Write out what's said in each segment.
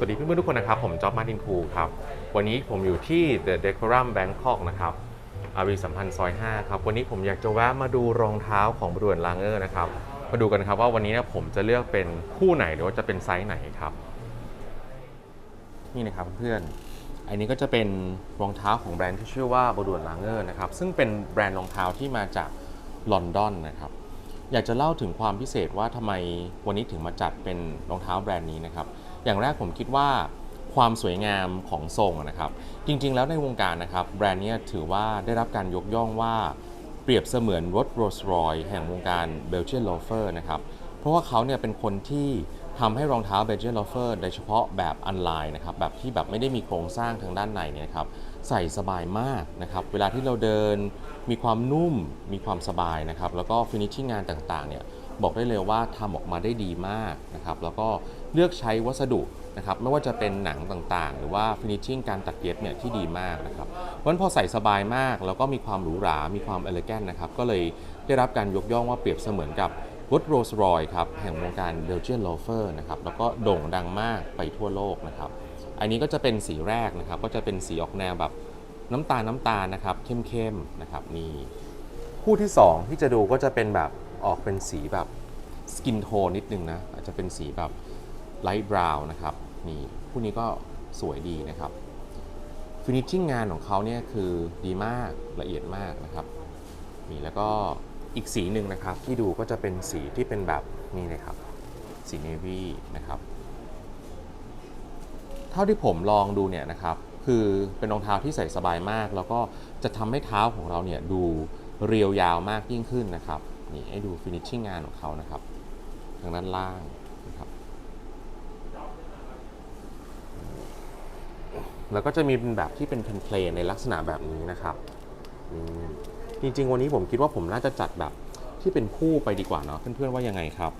สวัสดีเพื่อนๆทุกคนนะครับ ผมจ๊อบมาดินคูครับ วันนี้ผมอยู่ที่ The Decorum Bangkok นะครับอารีสัมพันธ์ซอย 5 ครับ วันนี้ผมอยากจะแวะมาดูรองเท้าของบรวนลางเออร์นะครับ มาดูกันครับว่าวันนี้นี่ยผมจะเลือกเป็นคู่ไหนหรือว่าจะเป็นไซส์ไหนครับ นี่นะครับเพื่อนอันนี้ก็จะเป็นรองเท้าของแบรนด์ที่ชื่อว่าบรวนลางเออร์นะครับ ซึ่งเป็นแบรนด์รองเท้าที่มาจากลอนดอนนะครับอยากจะเล่าถึงความพิเศษว่าทำไมวันนี้ถึงมาจัดเป็นรองเท้าแบรนด์นี้นะครับ อย่างแรกผมคิดว่าความสวยงามของทรงนะครับ จริงๆ แล้วในวงการนะครับแบรนด์เนี้ถือว่าได้รับการยกย่องว่าเปรียบเสมือนรถโรลส์รอยแห่งวงการเบลเจียนโลเฟอร์นะครับเพราะว่าเขาเนี่ยเป็นคนที่ทำให้รองเท้าเบลเจียนโลเฟอร์โดยเฉพาะแบบอันไลน์นะครับแบบที่แบบไม่ได้มีโครงสร้างทางด้านในเนี่ยครับใส่สบายมากนะครับเวลาที่เราเดินมีความนุ่มมีความสบายนะครับแล้วก็ฟินิชชิ่งงานต่างๆเนี่ยบอกได้เลยว่าทำออกมาได้ดีมากนะครับแล้วก็ เลือกใช้วัสดุนะครับไม่ว่าจะเป็นหนังต่างๆ หรือว่าฟินิชชิ่งการตัดเย็บเนี่ยที่ดีมากนะครับเพราะฉะนั้นพอใส่สบายมาก แล้วก็มีความหรูหรา มีความเอเลแกนนะครับก็เลยได้รับการยกย่องว่าเปรียบเสมือนกับรถโรลส์รอยครับแห่งวงการเบลเจียนโลเฟอร์นะครับแล้วก็โด่งดังมากไปทั่วโลกนะครับอันนี้ก็จะเป็นสีแรกนะครับ ก็จะเป็นสีออกแนวแบบน้ำตาลน้ำตาลนะครับเข้มๆนะครับนี่คู่ที่ 2 ที่จะดูก็จะเป็นแบบออกเป็นสีแบบสกินโทนนิดนึงนะอาจจะเป็นสีแบบ ไลท์บราวน์นะครับนี่คู่นี้ก็สวยดีนะครับฟินิชชิ่งงานของเขาเนี่ยคือดีมากละเอียดมากนะครับนี่แล้วก็อีกสีหนึ่งนะครับที่ดูก็จะเป็นสีที่เป็นแบบนี่เลยครับสีเนวี่นะครับเท่าที่ผมลองดูเนี่ยนะครับคือเป็นรองเท้าที่ใส่สบายมาก แล้วก็จะทำให้เท้าของเราเนี่ยดูเรียวยาวมากยิ่งขึ้นนะครับนี่ให้ดูฟินิชชิ่งงานของเขานะครับทางด้านล่างนะครับ แล้วก็จะมีเป็นแบบที่เป็นเพลนๆในลักษณะแบบนี้นะครับจริงๆ วันนี้ผมคิดว่าผมน่าจะจัดแบบที่เป็นคู่ไปดีกว่าเนาะเพื่อนๆว่ายังไงครับ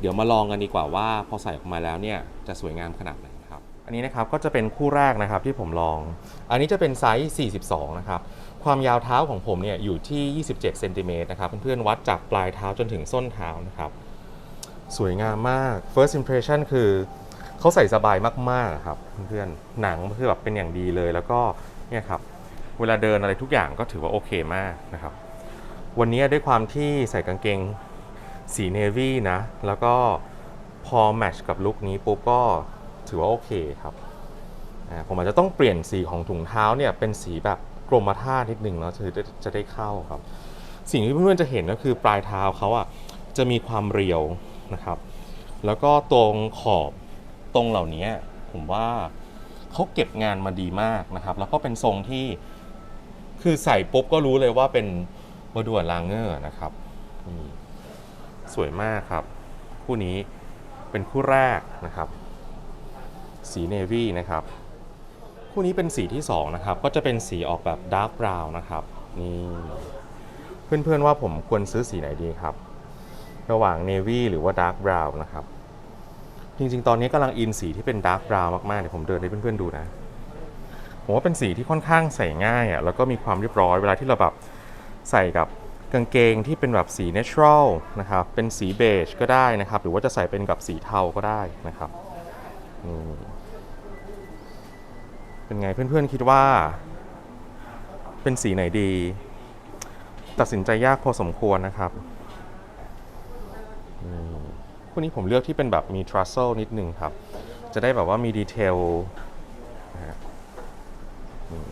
เดี๋ยวมาลองกันดีกว่าว่าพอใส่ออกมาแล้วเนี่ยจะสวยงามขนาดไหนครับ อันนี้นะครับก็จะเป็นคู่แรกนะครับที่ผมลอง อันนี้จะเป็นไซส์ 42 นะครับ ความยาวเท้าของผมเนี่ยอยู่ที่ 27เซนติเมตรนะครับเพื่อนๆวัดจากปลายเท้าจนถึงส้นเท้านะครับ สวยงามมาก first impression คือ เขาใส่สบายมากๆครับเพื่อนหนังคือแบบเป็นอย่างดีเลยแล้วก็เนี่ยครับเวลาเดินอะไรทุกอย่างก็ถือว่าโอเคมากนะครับ วันนี้ด้วยความที่ใส่กางเกงสีเนวี่นะแล้วก็พอแมทช์กับลุคนี้ปุ๊บก็ถือว่าโอเคครับผมอาจจะต้องเปลี่ยนสีของถุงเท้าเนี่ยเป็นสีแบบกรมท่านิดนึงเนาะจะได้จะได้เข้าครับ สิ่งที่เพื่อนๆจะเห็นก็คือปลายเท้าเขาอะจะมีความเรียวนะครับ แล้วก็ตรงขอบ รงเหล่านี้ผมว่าเขาเก็บงานมาดีมากนะครับ แล้วก็เป็นทรงที่คือใส่ปุ๊บก็รู้เลยว่าเป็นบด่วนลางเงอร์นะครับนี่สวยมากครับ คู่นี้เป็นคู่แรกนะครับ สีเนวี่นะครับ คู่นี้เป็นสีที่สองนะครับ ก็จะเป็นสีออกแบบดาร์กบราวน์นะครับนี่เพื่อนๆว่าผมควรซื้อสีไหนดีครับ ระหว่าง Navy หรือว่า Dark Brown นะครับ จริงๆ ตอนนี้กำลังอินสีที่เป็น Dark Brown มากๆ เดี๋ยวผมเดินให้เพื่อนๆดูนะ ผมว่าเป็นสีที่ค่อนข้างใส่ง่ายอะ่ะ แล้วก็มีความเรียบร้อย เวลาที่เราแบบใส่กับกางเกงที่เป็นแบบสี natural นะครับ เป็นสีเบจก็ได้นะครับ หรือว่าจะใส่เป็นกับสีเทาก็ได้นะครับเป็นไงเพื่อนๆคิดว่า เป็นสีไหนดี ตัดสินใจยากพอสมควรนะครับอื มคู่นี้ผมเลือกที่เป็นแบบมี trussel นิดนึงครับ จะได้แบบว่ามีดีเทลนะฮะอืม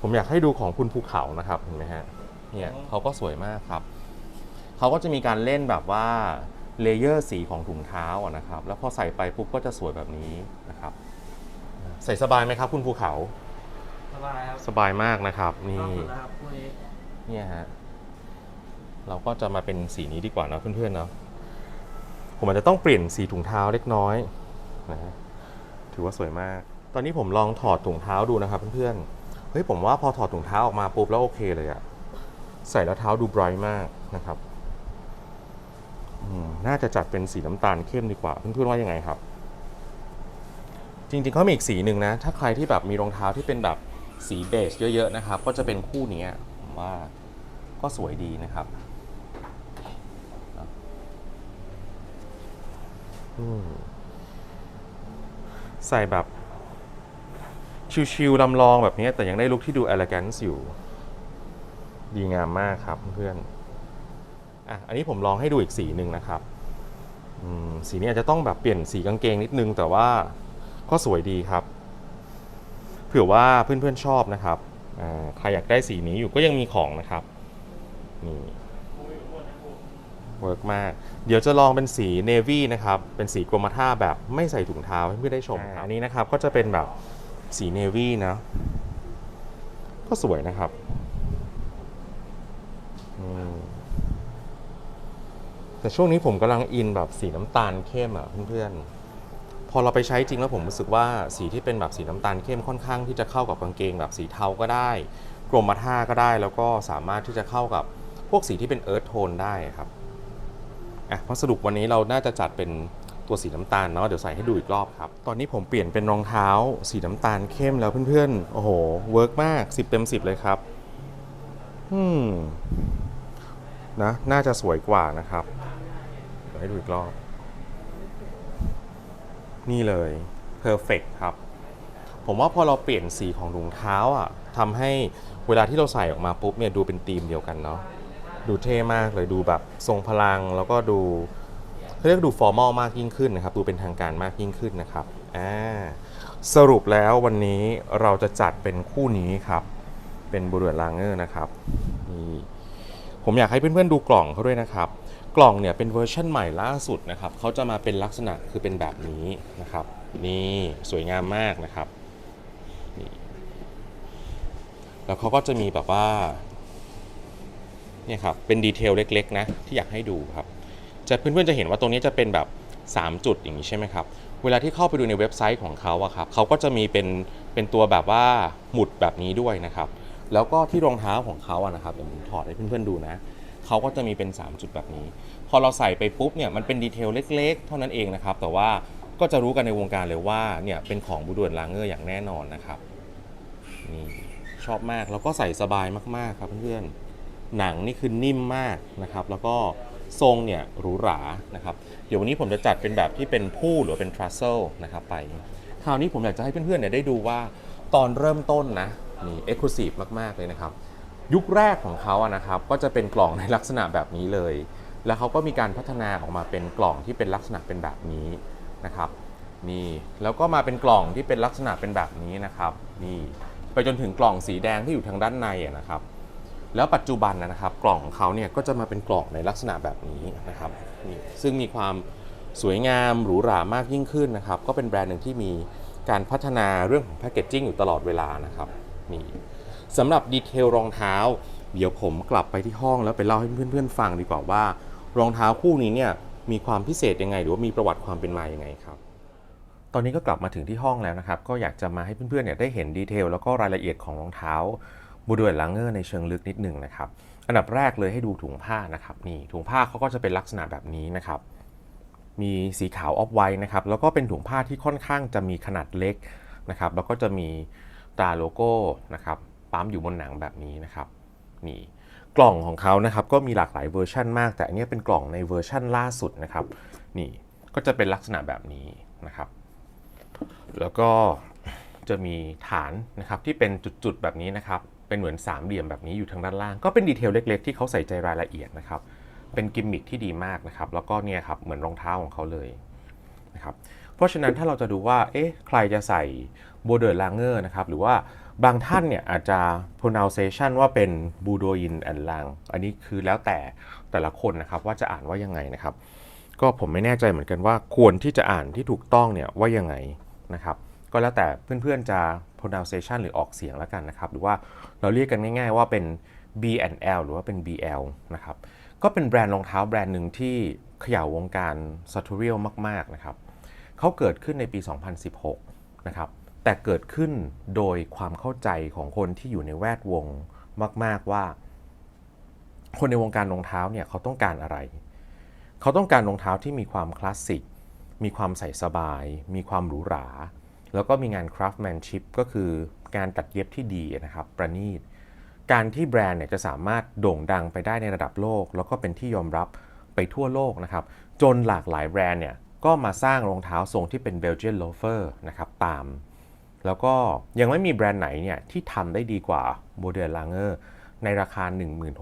ผมอยากให้ดูของคุณภูเขานะครับเห็นไหมฮะเนี่ยเขาก็สวยมากครับเขาก็จะมีการเล่นแบบว่าเลเยอร์สีของถุงเท้าอะนะครับ แล้วพอใส่ไปปุ๊บก็จะสวยแบบนี้นะครับ ใส่สบายไหมครับ คุณภูเขา สบายครับ สบายมากนะครับ นี่ชอบสุดแล้วครับคู่นี้เนี่ยฮะ เราก็จะมาเป็นสีนี้ดีกว่านะเพื่อนๆเนาะ ผมอาจจะต้องเปลี่ยนสีถุงเท้าเล็กน้อยนะถือว่าสวยมาก ตอนนี้ผมลองถอดถุงเท้าดูนะครับเพื่อนๆเฮ้ยผมว่าพอถอดถุงเท้าออกมาปุ๊บแล้วโอเคเลยอะใส่แล้วเท้าดูไบรท์มากนะครับอืมน่าจะจัดเป็นสีน้ำตาลเข้มดีกว่าเพื่อนๆว่ายังไงครับ จริงๆเขามีอีกสีหนึ่งนะ ถ้าใครที่แบบมีรองเท้าที่เป็นแบบสีเบจเยอะๆนะครับ ก็จะเป็นคู่นี้ผมว่าก็สวยดีนะครับอืม ใส่แบบ ชิวๆลำลองแบบนี้ แต่ยังได้ลุคที่ดู elegance อยู่ ดีงามมากครับเพื่อนอะอันนี้ผมลองให้ดูอีกสีหนึ่งนะครับสีนี้อาจจะต้องแบบเปลี่ยนสีกางเกงนิดนึง แต่ว่าก็สวยดีครับ เผื่อว่าเพื่อนๆชอบนะครับใครอยากได้สีนี้อยู่ก็ยังมีของนะครับนี่ เวิร์กมาก เดี๋ยวจะลองเป็นสีเนวี่นะครับ เป็นสีกรมท่าแบบไม่ใส่ถุงเท้าให้เพื่อนได้ชมครับอันนี้นะครับก็จะเป็นแบบสีเนวี่นะ ก็สวยนะครับอืมแต่ช่วงนี้ผมกำลังอินแบบสีน้ำตาลเข้มอะเพื่อนๆ พอเราไปใช้จริงแล้วผมรู้สึกว่าสีที่เป็นแบบสีน้ำตาลเข้มค่อนข้างที่จะเข้ากับกางเกงแบบสีเทาก็ได้ กรมท่าก็ได้แล้วก็สามารถที่จะเข้ากับพวกสีที่เป็นเอิร์ธโทนได้ครับ อะพราะสรุปวันนี้เราน่าจะจัดเป็นตัวสีน้ำตาลเนาะเดี๋ยวใส่ให้ดูอีกรอบครับ ตอนนี้ผมเปลี่ยนเป็นรองเท้า สีน้ำตาลเข้มแล้วเพื่อนๆ โอ้โห เวิร์กมาก 10 เต็ม 10 เลยครับอืมนะน่าจะสวยกว่านะครับ เดี๋ยวให้ดูอีกรอบ นี่เลย perfect ครับ ผมว่าพอเราเปลี่ยนสีของถุงเท้าอะทำให้เวลาที่เราใส่ออกมาปุ๊บเนี่ยดูเป็นธีมเดียวกันเนาะ ดูเท่มากเลยดูแบบทรงพลังแล้วก็ดูเขาเรียกดูฟอร์มอลมากยิ่งขึ้นนะครับ ดูเป็นทางการมากยิ่งขึ้นนะครับอ่าสรุปแล้ววันนี้เราจะจัดเป็นคู่นี้ครับ เป็นบูเรตลางเกอร์นะครับนี่ผมอยากให้เพื่อนๆดูกล่องเขาด้วยนะครับ กล่องเนี่ยเป็นเวอร์ชันใหม่ล่าสุดนะครับเขาจะมาเป็นลักษณะคือเป็นแบบนี้นะครับ นี่สวยงามมากนะครับแล้วเขาก็จะมีแบบว่า เนี่ยครับเป็นดีเทลเล็กๆนะที่อยากให้ดูครับจะเพื่อนๆจะเห็นว่าตรงนี้จะเป็นแบบ 3 จุดอย่างนี้ใช่ไหมครับเวลาที่เข้าไปดูในเว็บไซต์ของเขาอะครับเขาก็จะมีเป็นเป็นตัวแบบว่าหมุดแบบนี้ด้วยนะครับแล้วก็ที่รองเท้าของเขาอะนะครับเดี๋ยวผมถอดให้เพื่อนๆดูนะเขาก็จะมีเป็น 3 จุดแบบนี้ พอเราใส่ไปปุ๊บเนี่ยมันเป็นดีเทลเล็ก ๆ เท่านั้นเองนะครับแต่ว่าก็จะรู้กันในวงการเลยว่าเนี่ยเป็นของบูดวนลางเงอร์อย่างแน่นอนนะครับนี่ชอบมากแล้วก็ใส่สบายมากๆครับเพื่อนๆ หนังนี่คือนิ่มมากนะครับ แล้วก็ทรงเนี่ยหรูหรานะครับ เดี๋ยววันนี้ผมจะจัดเป็นแบบที่เป็นผู้หรือเป็นทรัสเซลนะครับไป คราวนี้ผมอยากจะให้เพื่อนๆเนี่ยได้ดูว่าตอนเริ่มต้นนะนี่เอ็กซ์คลูซีฟมากๆเลยนะครับ ยุคแรกของเขาอะนะครับ ก็จะเป็นกล่องในลักษณะแบบนี้เลย แล้วเขาก็มีการพัฒนาออกมาเป็นกล่องที่เป็นลักษณะเป็นแบบนี้นะครับนี่แล้วก็มาเป็นกล่องที่เป็นลักษณะเป็นแบบนี้นะครับนี่ไปจนถึงกล่องสีแดงที่อยู่ทางด้านในอะนะครับ แล้วปัจจุบันนะครับกล่องของเขาเนี่ยก็จะมาเป็นกล่องในลักษณะแบบนี้นะครับนี่ซึ่งมีความสวยงามหรูหรามากยิ่งขึ้นนะครับ ก็เป็นแบรนด์หนึ่งที่มีการพัฒนาเรื่องของแพคเกจจิ้งอยู่ตลอดเวลานะครับนี่สำหรับดีเทลรองเท้า เดี๋ยวผมกลับไปที่ห้องแล้วไปเล่าให้เพื่อนๆฟังดีกว่าว่า รองเท้าคู่นี้เนี่ยมีความพิเศษยังไง หรือว่ามีประวัติความเป็นมายังไงครับ ตอนนี้ก็กลับมาถึงที่ห้องแล้วนะครับ ก็อยากจะมาให้เพื่อนๆเนี่ยได้เห็นดีเทลแล้วก็รายละเอียดของรองเท้า บูดเวลลังเกอร์ในเชิงลึกนิดหนึ่งนะครับ อันดับแรกเลยให้ดูถุงผ้านะครับนี่ถุงผ้าเขาก็จะเป็นลักษณะแบบนี้นะครับ มีสีขาวออฟไวท์นะครับ แล้วก็เป็นถุงผ้าที่ค่อนข้างจะมีขนาดเล็กนะครับ แล้วก็จะมีตราโลโก้นะครับปั๊มอยู่บนหนังแบบนี้นะครับนี่กล่องของเขานะครับก็มีหลากหลายเวอร์ชันมาก แต่อันนี้เป็นกล่องในเวอร์ชันล่าสุดนะครับนี่ก็จะเป็นลักษณะแบบนี้นะครับ แล้วก็จะมีฐานนะครับที่เป็นจุดๆแบบนี้นะครับ เป็นเหมือนสามเหลี่ยมแบบนี้อยู่ทางด้านล่าง ก็เป็นดีเทลเล็ก ๆ ที่เขาใส่ใจรายละเอียดนะครับ เป็นกิมมิคที่ดีมากนะครับ แล้วก็เนี่ยครับเหมือนรองเท้าของเขาเลยนะครับ เพราะฉะนั้นถ้าเราจะดูว่า เอ๊ะ ใครจะใส่โบเดอร์ลางเกอร์นะครับ หรือว่าบางท่านเนี่ยอาจจะ pronunciation ว่าเป็นบูโดอินแอนลางอันนี้คือแล้วแต่แต่ละคนนะครับว่าจะอ่านว่ายังไงนะครับ ก็ผมไม่แน่ใจเหมือนกันว่าควรที่จะอ่านที่ถูกต้องเนี่ยว่ายังไงนะครับ ก็แล้วแต่เพื่อนๆจะ pronunciation หรือออกเสียงแล้วกันนะครับ หรือว่าเราเรียกกันง่ายๆว่าเป็น BNL หรือว่าเป็น BL นะครับ ก็เป็นแบรนด์รองเท้าแบรนด์หนึ่งที่เขย่าวงการ sartorial มาก ๆ นะครับ เขาเกิดขึ้นในปี 2016 นะครับ แต่เกิดขึ้นโดยความเข้าใจของคนที่อยู่ในแวดวงมาก ๆ ว่า คนในวงการรองเท้าเนี่ยเขาต้องการอะไร เขาต้องการรองเท้าที่มีความคลาสสิก มีความใส่สบาย มีความหรูหรา แล้วก็มีงาน craftsmanship ก็คืองานตัดเย็บที่ดีนะครับประณีต การที่แบรนด์เนี่ยจะสามารถโด่งดังไปได้ในระดับโลก แล้วก็เป็นที่ยอมรับไปทั่วโลกนะครับ จนหลากหลายแบรนด์เนี่ยก็มาสร้างรองเท้าทรงที่เป็น Belgian loafer นะครับตาม แล้วก็ยังไม่มีแบรนด์ไหนเนี่ยที่ทำได้ดีกว่า b o d e r l a n g e r ในราคา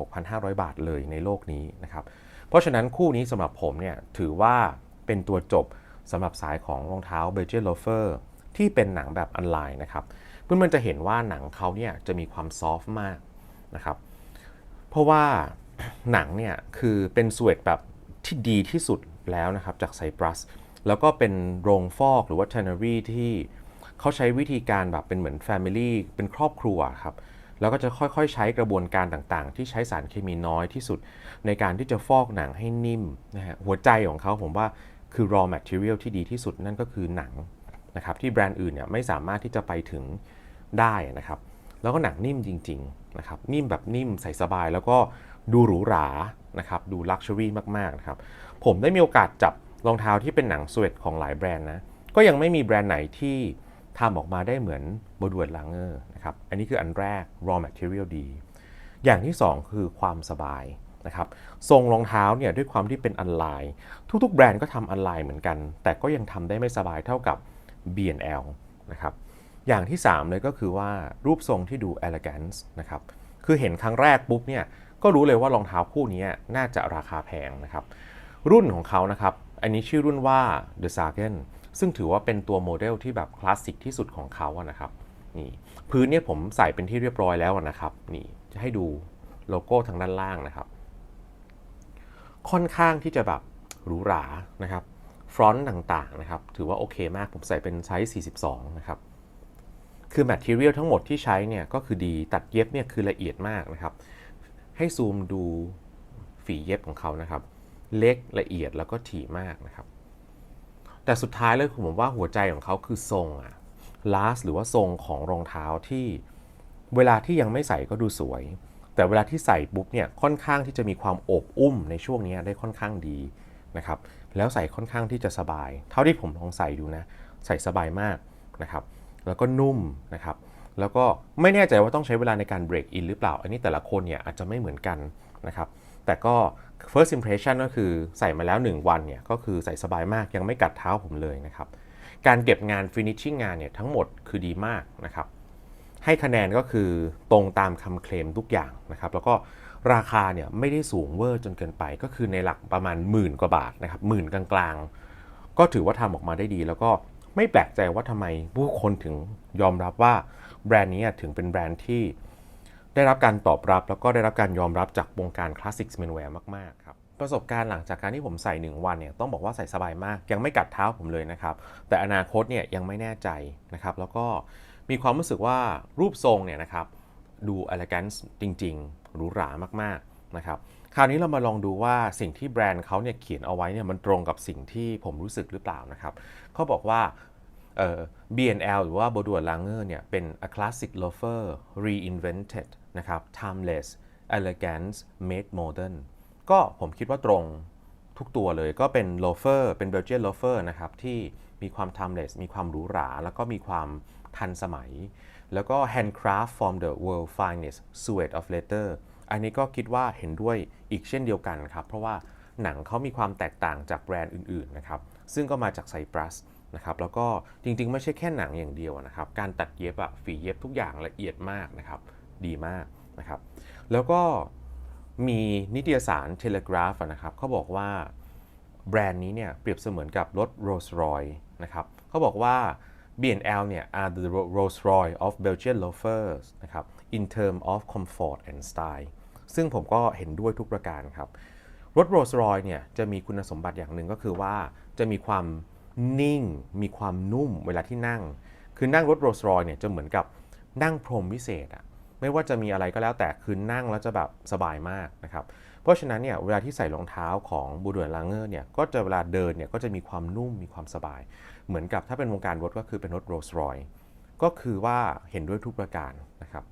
16,500 บาทเลยในโลกนี้นะครับ เพราะฉะนั้นคู่นี้สำหรับผมเนี่ยถือว่าเป็นตัวจบสำหรับสายของรองเท้า Belgian loafer ที่เป็นหนังแบบออนไลน์นะครับ เพื่อนๆจะเห็นว่าหนังเขาเนี่ยจะมีความซอฟต์มากนะครับ เพราะว่าหนังเนี่ยคือเป็นสเวตแบบที่ดีที่สุดแล้วนะครับจากไซปรัส แล้วก็เป็นโรงฟอกหรือว่า tannery ที่เขาใช้วิธีการแบบเป็นเหมือน Family เป็นครอบครัวครับแล้วก็จะค่อยๆ ใช้กระบวนการต่างๆ ที่ใช้สารเคมีน้อยที่สุด ในการที่จะฟอกหนังให้นิ่มนะฮะหัวใจของเขาผมว่าคือ raw material ที่ดีที่สุดนั่นก็คือหนัง นะครับที่แบรนด์อื่นเนี่ยไม่สามารถที่จะไปถึงได้นะครับ แล้วก็หนังนิ่มจริงๆนะครับนิ่มแบบนิ่มใส่สบายแล้วก็ดูหรูหรานะครับดูลักชัวรี่มากๆนะครับผมได้มีโอกาสจับรองเท้าที่เป็นหนังสเวตของหลายแบรนด์นะก็ยังไม่มีแบรนด์ไหนที่ทำออกมาได้เหมือนบดวดลางเกอร์นะครับอันนี้คืออันแรก raw material ดี อย่างที่ 2 คือความสบายนะครับทรงรองเท้าเนี่ยด้วยความที่เป็นออนไลน์ ทุกๆ แบรนด์ก็ทำออนไลน์เหมือนกัน แต่ก็ยังทำได้ไม่สบายเท่ากับ B&L นะครับ อย่างที่ 3 เลยก็คือว่ารูปทรงที่ดู elegance นะครับ คือเห็นครั้งแรกปุ๊บเนี่ยก็รู้เลยว่ารองเท้าคู่นี้น่าจะราคาแพงนะครับ รุ่นของเขานะครับ อันนี้ชื่อรุ่นว่า The s a g e n ซึ่งถือว่าเป็นตัวโมเดลที่แบบคลาสสิกที่สุดของเขาอะนะครับนี่พื้นเนี่ยผมใส่เป็นที่เรียบร้อยแล้วนะครับนี่จะให้ดูโลโก้ทางด้านล่างนะครับ ค่อนข้างที่จะแบบหรูหรานะครับ ฟรอนต์ต่างๆนะครับถือว่าโอเคมากผมใส่เป็นไซส์ 42 นะครับ คือแมทเทียลทั้งหมดที่ใช้เนี่ยก็คือดีตัดเย็บเนี่ยคือละเอียดมากนะครับ ให้ซูมดูฝีเย็บของเขานะครับ เล็กละเอียดแล้วก็ถี่มากนะครับ แต่สุดท้ายเลยผมว่าหัวใจของเขาคือทรงอะลาสหรือว่าทรงของรองเท้าที่เวลาที่ยังไม่ใส่ก็ดูสวย แต่เวลาที่ใส่ปุ๊บเนี่ยค่อนข้างที่จะมีความโอบอุ้มในช่วงนี้ได้ค่อนข้างดี นะครับแล้วใส่ค่อนข้างที่จะสบาย เท่าที่ผมลองใส่ดูนะ ใส่สบายมากนะครับแล้วก็นุ่มนะครับแล้วก็ไม่แน่ใจว่าต้องใช้เวลาในการเบรกอินหรือเปล่า อันนี้แต่ละคนเนี่ยอาจจะไม่เหมือนกันนะครับแต่ก็ first impression ก็คือใส่มาแล้ว 1 วันเนี่ยก็คือใส่สบายมากยังไม่กัดเท้าผมเลยนะครับการเก็บงาน finishing งานเนี่ยทั้งหมดคือดีมากนะครับให้คะแนนก็คือตรงตามคำเคลมทุกอย่างนะครับแล้วก็ ราคาเนี่ยไม่ได้สูงเวอร์จนเกินไปก็คือในหลักประมาณหมื่นกว่าบาทนะครับหมื่นกลางๆ ก็ถือว่าทำออกมาได้ดี แล้วก็ไม่แปลกใจว่าทำไมผู้คนถึงยอมรับว่าแบรนด์นี้ถึงเป็นแบรนด์ที่ได้รับการตอบรับแล้วก็ได้รับการยอมรับจากวงการคลาสสิกสเมนแวร์มากๆครับประสบการณ์หลังจากการที่ผมใส่ 1 วันเนี่ยต้องบอกว่าใส่สบายมากยังไม่กัดเท้าผมเลยนะครับ แต่อนาคตเนี่ยยังไม่แน่ใจนะครับแล้วก็มีความรู้สึกว่ารูปทรงเนี่ยนะครับดู elegance จริง ๆ หรูหรามากๆนะครับคราวนี้เรามาลองดูว่าสิ่งที่แบรนด์เขาเนี่ยเขียนเอาไว้เนี่ยมันตรงกับสิ่งที่ผมรู้สึกหรือเปล่านะครับเขาบอกว่าเอ่อ B&L หรือว่า b o d u r l a n g e r เนี่ยเป็น a classic loafer reinvented นะครับ timeless elegance made modern ก็ผมคิดว่าตรงทุกตัวเลยก็เป็น loafer เป็น Belgian loafer นะครับที่มีความ timeless มีความหรูหรา แล้วก็มีความทันสมัย แล้วก็ handcraft from the world finest suede of leather อันนี้ก็คิดว่าเห็นด้วยอีกเช่นเดียวกันครับ เพราะว่าหนังเขามีความแตกต่างจากแบรนด์อื่นๆนะครับ ซึ่งก็มาจากไซปรัสนะครับแล้วก็จริงๆ ไม่ใช่แค่หนังอย่างเดียวนะครับ การตัดเย็บอะฝีเย็บทุกอย่างละเอียดมากนะครับ ดีมากนะครับ แล้วก็มีนิตยสาร Telegraph อะนะครับเขาบอกว่าแบรนด์นี้เนี่ยเปรียบเสมือนกับรถ Rolls Royce นะครับเขาบอกว่า B&L เนี่ย are the Rolls Royce of Belgian loafers นะครับ in term of comfort and style ซึ่งผมก็เห็นด้วยทุกประการครับ รถ Rolls Royce เนี่ยจะมีคุณสมบัติอย่างหนึ่งก็คือว่าจะมีความนิ่ง มีความนุ่มเวลาที่นั่ง คือนั่งรถ Rolls Royce เนี่ยจะเหมือนกับนั่งพรมวิเศษอะไม่ว่าจะมีอะไรก็แล้วแต่คือนั่งแล้วจะแบบสบายมากนะครับเพราะฉะนั้นเนี่ยเวลาที่ใส่รองเท้าของบูเดอร์ลางเกอร์เนี่ยก็จะเวลาเดินเนี่ยก็จะมีความนุ่มมีความสบาย เหมือนกับถ้าเป็นวงการรถก็คือเป็นรถ Rolls Royce ก็คือว่าเห็นด้วยทุกประการนะครับ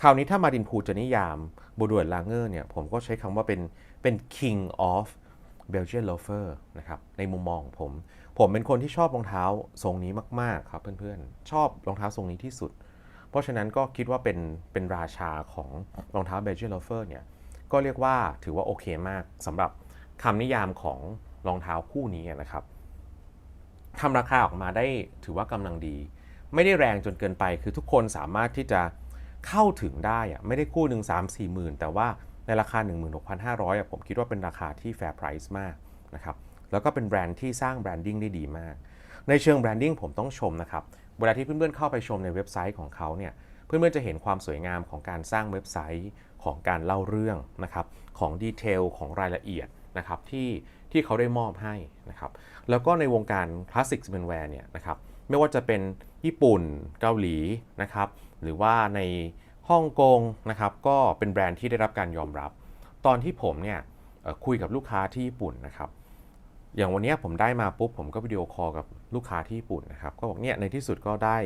คราวนี้ถ้ามาดินพูจะนิยามบูเดอร์ลางเกอร์เนี่ยผมก็ใช้คำว่าเป็นเป็น king of Belgian loafer นะครับในมุมมองของผม ผมเป็นคนที่ชอบรองเท้าทรงนี้มาก ๆ ครับเพื่อนๆ ชอบรองเท้าทรงนี้ที่สุด เพราะฉะนั้นก็คิดว่าเป็นเป็นราชาของรองเท้า Belgian loafer เนี่ยก็เรียกว่าถือว่าโอเคมากสำหรับคำนิยามของรองเท้าคู่นี้นะครับ ทำราคาออกมาได้ถือว่ากำลังดี ไม่ได้แรงจนเกินไป คือทุกคนสามารถที่จะเข้าถึงได้อะไม่ได้กู้หนึ่งสามสี่หมื่นแต่ว่าในราคา 16,500อะผมคิดว่าเป็นราคาที่แฟร์ไพรซ์มากนะครับแล้วก็เป็นแบรนด์ที่สร้างแบรนดิ้งได้ดีมาก ในเชิงแบรนดิ้งผมต้องชมนะครับเวลาที่เพื่อนๆเข้าไปชมในเว็บไซต์ของเขาเนี่ยเพื่อนๆจะเห็นความสวยงามของการสร้างเว็บไซต์ของการเล่าเรื่องนะครับของดีเทลของรายละเอียดนะครับที่ ที่เขาได้มอบให้นะครับ แล้วก็ในวงการคลาสสิกสเปนแวร์เนี่ยนะครับ ไม่ว่าจะเป็นญี่ปุ่นเกาหลีนะครับ หรือว่าในฮ่องกงนะครับ ก็เป็นแบรนด์ที่ได้รับการยอมรับ ตอนที่ผมเนี่ยคุยกับลูกค้าที่ญี่ปุ่นนะครับ อย่างวันนี้ผมได้มาปุ๊บผมก็วิดีโอคอลกับลูกค้าที่ญี่ปุ่นนะครับ ก็บอกเนี่ยในที่สุดก็ได้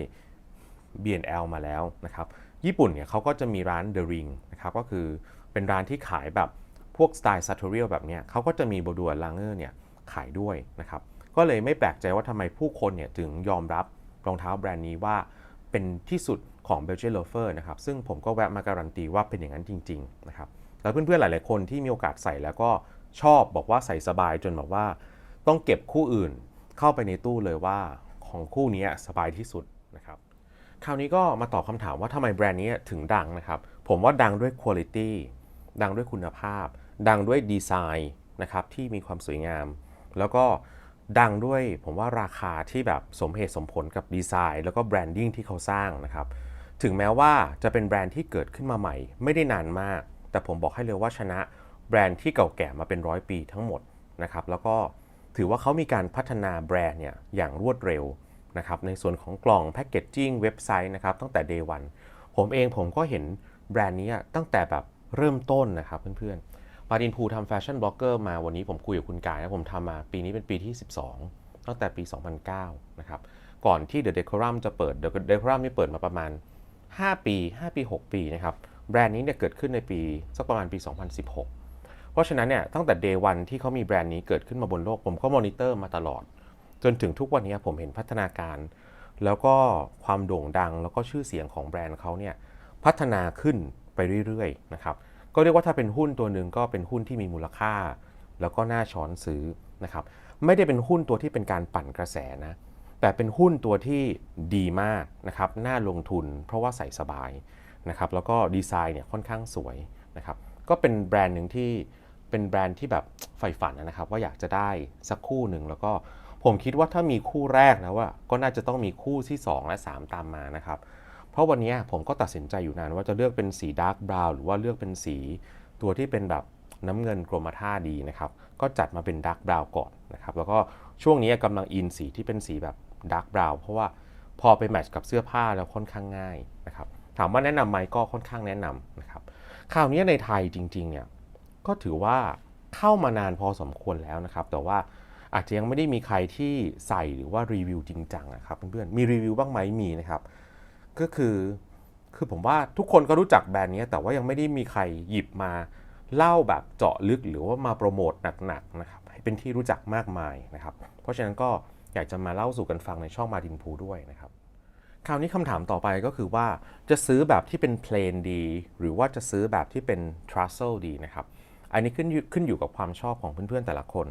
BNL มาแล้วนะครับ ญี่ปุ่นเนี่ยเขาก็จะมีร้าน The Ring นะครับ ก็คือเป็นร้านที่ขายแบบ พวกสไตล์ sartorial แบบเนี้ยเขาก็จะมีบดัวลางเกอร์เนี่ยขายด้วยนะครับ ก็เลยไม่แปลกใจว่าทำไมผู้คนเนี่ยถึงยอมรับรองเท้าแบรนด์นี้ว่าเป็นที่สุดของ Belgian Loafer นะครับ ซึ่งผมก็แวะมาการันตีว่าเป็นอย่างนั้นจริง ๆ นะครับ แล้วเพื่อนๆ หลาย ๆ คนที่มีโอกาสใส่แล้วก็ชอบบอกว่าใส่สบายจนแบบว่า ต้องเก็บคู่อื่นเข้าไปในตู้เลยว่าของคู่นี้สบายที่สุดนะครับคราวนี้ก็มาตอบคำถามว่าทำไมแบรนด์นี้ถึงดังนะครับ ผมว่าดังด้วยคุณ i t y ดังด้วยคุณภาพ ดังด้วยดีไซน์นะครับที่มีความสวยงาม แล้วก็ดังด้วยผมว่าราคาที่แบบสมเหตุสมผลกับดีไซน์ แล้วก็แบรนดิ้งที่เขาสร้างนะครับถึงแม้ว่าจะเป็นแบรนด์ที่เกิดขึ้นมาใหม่ ไม่ได้นานมาก แต่ผมบอกให้เลยว่าชนะแบรนด์ที่เก่าแก่มาเป็นร้อยปีทั้งหมดนะครับแล้วก็ถือว่าเขามีการพัฒนาแบรนด์เนี่ยอย่างรวดเร็วนะครับในส่วนของกล่องแพคเกจจิ้งเว็บไซต์นะครับตั้งแต่ day one ผมเองผมก็เห็นแบรนด์นี้ตั้งแต่แบบเริ่มต้นนะครับเพื่อนๆ ปาดินภูทำแฟชั่นบล็อกเกอร์มาวันนี้ผมคุยกับคุณกายนะผมทำมาปีนี้เป็นปีที่ 12 ตั้งแต่ปี 2009 นะครับ ก่อนที่ The Decorum จะเปิด The Decorum นี่เปิดมาประมาณ 5 ปี 5 ปี 6 ปีนะครับ แบรนด์นี้เนี่ยเกิดขึ้นในปีสักประมาณปี 2016 เพราะฉะนั้นเนี่ยตั้งแต่ day one ที่เขามีแบรนด์นี้เกิดขึ้นมาบนโลก ผมก็มอนิเตอร์มาตลอด จนถึงทุกวันนี้ผมเห็นพัฒนาการ แล้วก็ความโด่งดังแล้วก็ชื่อเสียงของแบรนด์เขาเนี่ยพัฒนาขึ้นไปเรื่อยๆนะครับ ก็เรียกว่าถ้าเป็นหุ้นตัวหนึ่งก็เป็นหุ้นที่มีมูลค่า แล้วก็น่าช้อนซื้อนะครับ ไม่ได้เป็นหุ้นตัวที่เป็นการปั่นกระแสนะ แต่เป็นหุ้นตัวที่ดีมากนะครับ น่าลงทุน เพราะว่าใส่สบายนะครับ แล้วก็ดีไซน์เนี่ยค่อนข้างสวยนะครับ ก็เป็นแบรนด์หนึ่งที่เป็นแบรนด์ที่แบบใฝ่ฝันนะครับ ว่าอยากจะได้สักคู่หนึ่งแล้วก็ผมคิดว่าถ้ามีคู่แรกนะว่า ก็น่าจะต้องมีคู่ที่ 2 และ 3 ตามมานะครับ เพราะวันนี้ผมก็ตัดสินใจอยู่นานว่าจะเลือกเป็นสีดาร์กบราวน์หรือว่าเลือกเป็นสีตัวที่เป็นแบบน้ำเงินกรมท่าดีนะครับ ก็จัดมาเป็นดาร์กบราวน์ก่อนนะครับ แล้วก็ช่วงนี้กำลังอินสีที่เป็นสีแบบดาร์กบราวน์เพราะว่าพอไปแมทช์กับเสื้อผ้าแล้วค่อนข้างง่ายนะครับ ถามว่าแนะนำไหมก็ค่อนข้างแนะนำนะครับคราวนี้ในไทยจริงๆเนี่ยก็ถือว่าเข้ามานานพอสมควรแล้วนะครับ แต่ว่าอาจจะยังไม่ได้มีใครที่ใส่หรือว่ารีวิวจริงจังนะครับเพื่อนๆมีรีวิวบ้างไหมมีนะครับ ก็คือคือผมว่าทุกคนก็รู้จักแบรนด์นี้แต่ว่ายังไม่ได้มีใครหยิบมาเล่าแบบเจาะลึกหรือว่ามาโปรโมทหนักๆนะครับให้เป็นที่รู้จักมากมายนะครับ เพราะฉะนั้นก็อยากจะมาเล่าสู่กันฟังในช่องมาดินพูด้วยนะครับ คราวนี้คำถามต่อไปก็คือว่าจะซื้อแบบที่เป็นเพลนดี หรือว่าจะซื้อแบบที่เป็น trussle ดีนะครับ อันนี้ขึ้นขึ้นอยู่กับความชอบของเพื่อนๆแต่ละคน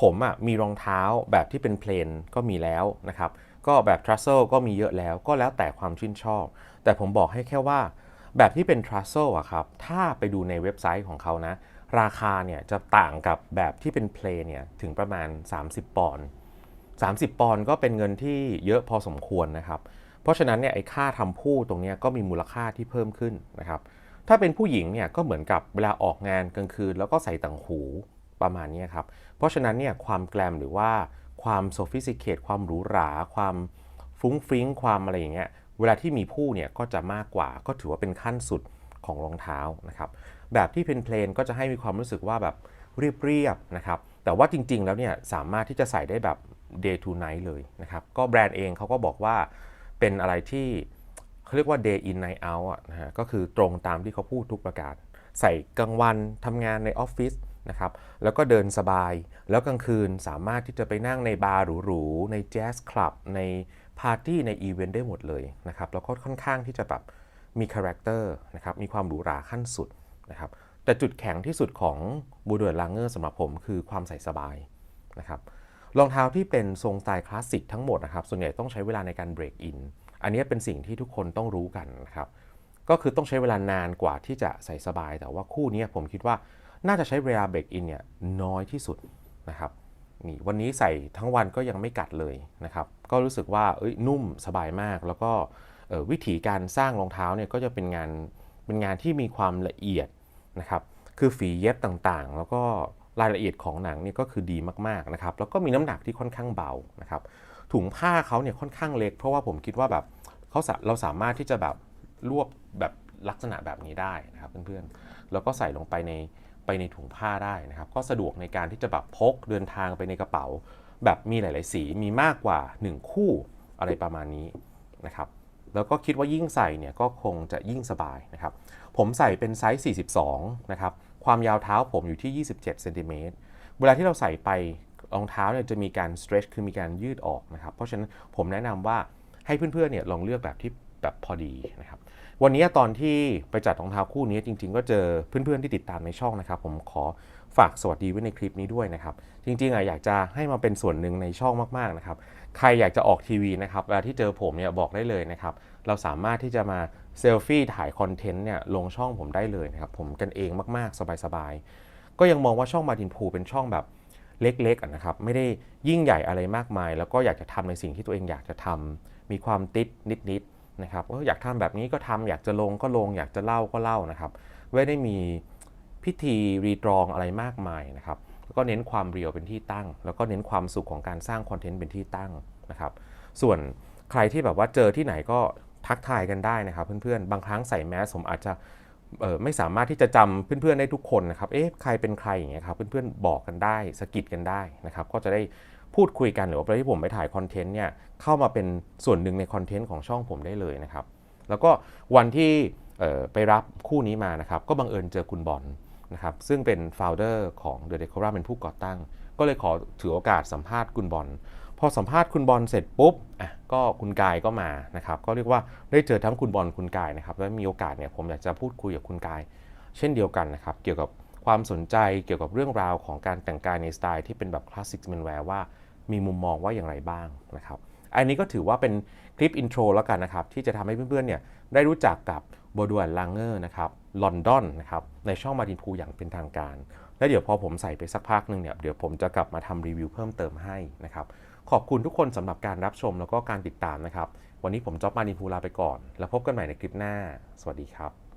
ผมอะ่ะมีรองเท้าแบบที่เป็นเพลนก็มีแล้วนะครับ ก็แบบ trussle ก็มีเยอะแล้วก็แล้วแต่ความชื่นชอบ แต่ผมบอกให้แค่ว่าแบบที่เป็น trussle อะครับ ถ้าไปดูในเว็บไซต์ของเขานะ ราคาเนี่ยจะต่างกับแบบที่เป็นเพลเนี่ย ถึงประมาณ 30 ปอนด์30 ปอนด์ก็เป็นเงินที่เยอะพอสมควรนะครับ เพราะฉะนั้นเนี่ยไอ้ค่าทำผู้ตรงนี้ก็มีมูลค่าที่เพิ่มขึ้นนะครับ ถ้าเป็นผู้หญิงเนี่ยก็เหมือนกับเวลาออกงานกลางคืน แล้วก็ใส่ต่างหูประมาณนี้ครับ เพราะฉะนั้นเนี่ยความแกลมหรือว่า ความโซฟิส i ิเคตความหรูหรา ความฟุ้งฟริ้งความอะไรอย่างเงี้ยเวลาที่มีผู้เนี่ยก็จะมากกว่าก็ถือว่าเป็นขั้นสุดของรองเท้านะครับแบบที่เป็นเพลนก็จะให้มีความรู้สึกว่าแบบเรียบๆนะครับแต่ว่าจริงๆแล้วเนี่ยสามารถที่จะใส่ได้แบบ day to night เลยนะครับก็แบรนด์เองเขาก็บอกว่าเป็นอะไรที่เขาเรียกว่า day in night out อะนะฮะก็คือตรงตามที่เขาพูดทุกประการ ใส่กลางวันทำงานในออฟฟิศ นะครับแล้วก็เดินสบาย แล้วกลางคืนสามารถที่จะไปนั่งในบาร์หรูๆในแจ๊สคลับในปาร์ตี้ในอีเวนต์ได้หมดเลยนะครับแล้วก็ค่อนข้างที่จะแบบมีคาแรคเตอร์นะครับมีความหรูหราขั้นสุดนะครับแต่จุดแข็งที่สุดของบูเดอร์ลางเกอร์สำหรับผมคือความใส่สบายนะครับรองเท้าที่เป็นทรงสไตล์คลาสสิกทั้งหมดนะครับส่วนใหญ่ต้องใช้เวลาในการเบรกอินอันนี้เป็นสิ่งที่ทุกคนต้องรู้กันนะครับก็คือต้องใช้เวลานานกว่าที่จะใส่สบาย แต่ว่าคู่นี้ผมคิดว่า น่าจะใช้เวลาเบรกอินเนี่ยน้อยที่สุดนะครับนี่วันนี้ใส่ทั้งวันก็ยังไม่กัดเลยนะครับ ก็รู้สึกว่าเอ้ยนุ่มสบายมาก แล้วก็วิธีการสร้างรองเท้าเนี่ยก็จะเป็นงานเป็นงานที่มีความละเอียดนะครับคือฝีเย็บต่างๆ แล้วก็รายละเอียดของหนังเนี่ยก็คือดีมากๆนะครับแล้วก็มีน้ำหนักที่ค่อนข้างเบานะครับถุงผ้าเขาเนี่ยค่อนข้างเล็ก เพราะว่าผมคิดว่าแบบเขาสาเราสามารถที่จะแบบรวบแบบลักษณะแบบนี้ได้นะครับเพื่อนๆแล้วก็ใส่ลงไปใน ไปในถุงผ้าได้นะครับ ก็สะดวกในการที่จะแบบพกเดินทางไปในกระเป๋า แบบมีหลาย ๆ สีมีมากกว่า 1 คู่อะไรประมาณนี้นะครับ แล้วก็คิดว่ายิ่งใส่เนี่ยก็คงจะยิ่งสบายนะครับ ผมใส่เป็นไซส์ 42 นะครับ ความยาวเท้าผมอยู่ที่ 27เซนติเมตรเวลาที่เราใส่ไปรองเท้าเนี่ยจะมีการ stretch คือมีการยืดออกนะครับ เพราะฉะนั้นผมแนะนำว่าให้เพื่อน ๆ เนี่ยลองเลือกแบบที่แบบพอดีนะครับ วันนี้ตอนที่ไปจัดรองเท้าคู่นี้จริง ๆ ก็เจอเพื่อนๆที่ติดตามในช่องนะครับ ผมขอฝากสวัสดีไว้ในคลิปนี้ด้วยนะครับ จริงๆอะอยากจะให้มาเป็นส่วนหนึ่งในช่องมากๆนะครับ ใครอยากจะออกทีวีนะครับเวลาที่เจอผมเนี่ยบอกได้เลยนะครับ เราสามารถที่จะมาเซลฟี่ถ่ายคอนเทนต์เนี่ยลงช่องผมได้เลยนะครับผมกันเองมากๆสบายๆก็ยังมองว่าช่องมาดินพูเป็นช่องแบบเล็กๆนะครับไม่ได้ยิ่งใหญ่อะไรมากมาย แล้วก็อยากจะทำในสิ่งที่ตัวเองอยากจะทำมีความติดนิดๆ นะครับอยากทำแบบนี้ก็ทำอยากจะลงก็ลง อยากจะเล่าก็เล่านะครับไม่ได้มีพิธีรีตรองอะไรมากมายนะครับแล้วก็เน้นความเรียวเป็นที่ตั้ง แล้วก็เน้นความสุขของการสร้างคอนเทนต์เป็นที่ตั้งนะครับส่วนใครที่แบบว่าเจอที่ไหนก็ทักทายกันได้นะครับ เพื่อนๆ บางครั้งใส่แมสผมอาจจะไม่สามารถที่จะจำเพื่อนๆได้ทุกคนนะครับ เอ๊ะ ใครเป็นใครอย่างเงี้ยครับ เพื่อนๆ บอกกันได้สกิดกันได้นะครับ ก็จะได้ พูดคุยกันหรือว่าเวลาที่ผมไปถ่ายคอนเทนต์เนี่ยเข้ามาเป็นส่วนหนึ่งในคอนเทนต์ของช่องผมได้เลยนะครับ แล้วก็วันที่ไปรับคู่นี้มานะครับ ก็บังเอิญเจอคุณบอลนะครับซึ่งเป็น founder ของ The Decorum เป็นผู้ก่อตั้ง ก็เลยขอถือโอกาสสัมภาษณ์คุณบอลพอสัมภาษณ์คุณบอลเสร็จปุ๊บอะก็คุณกายก็มานะครับ ก็เรียกว่าได้เจอทั้งคุณบอลคุณกายนะครับ แล้วมีโอกาสเนี่ยผมอยากจะพูดคุยกับคุณกาย เช่นเดียวกันนะครับ เกี่ยวกับความสนใจเกี่ยวกับเรื่องราวของการแต่งกายในสไตล์ที่เป็นแบบคลาสสิกเมนแวร์ว่า มีมุมมองว่าอย่างไรบ้างนะครับ อันนี้ก็ถือว่าเป็นคลิปอินโทรแล้วกันนะครับ ที่จะทำให้เพื่อนๆเนี่ยได้รู้จักกับโบดวนลังเกอร์นะครับลอนดอนนะครับในช่องมาดินพูอย่างเป็นทางการ แล้วเดี๋ยวพอผมใส่ไปสักพักหนึ่งเนี่ยเดี๋ยวผมจะกลับมาทำรีวิวเพิ่มเติมให้นะครับ ขอบคุณทุกคนสำหรับการรับชมแล้วก็การติดตามนะครับ วันนี้ผมจ๊อบมาดินพูลาไปก่อน แล้วพบกันใหม่ในคลิปหน้า สวัสดีครับ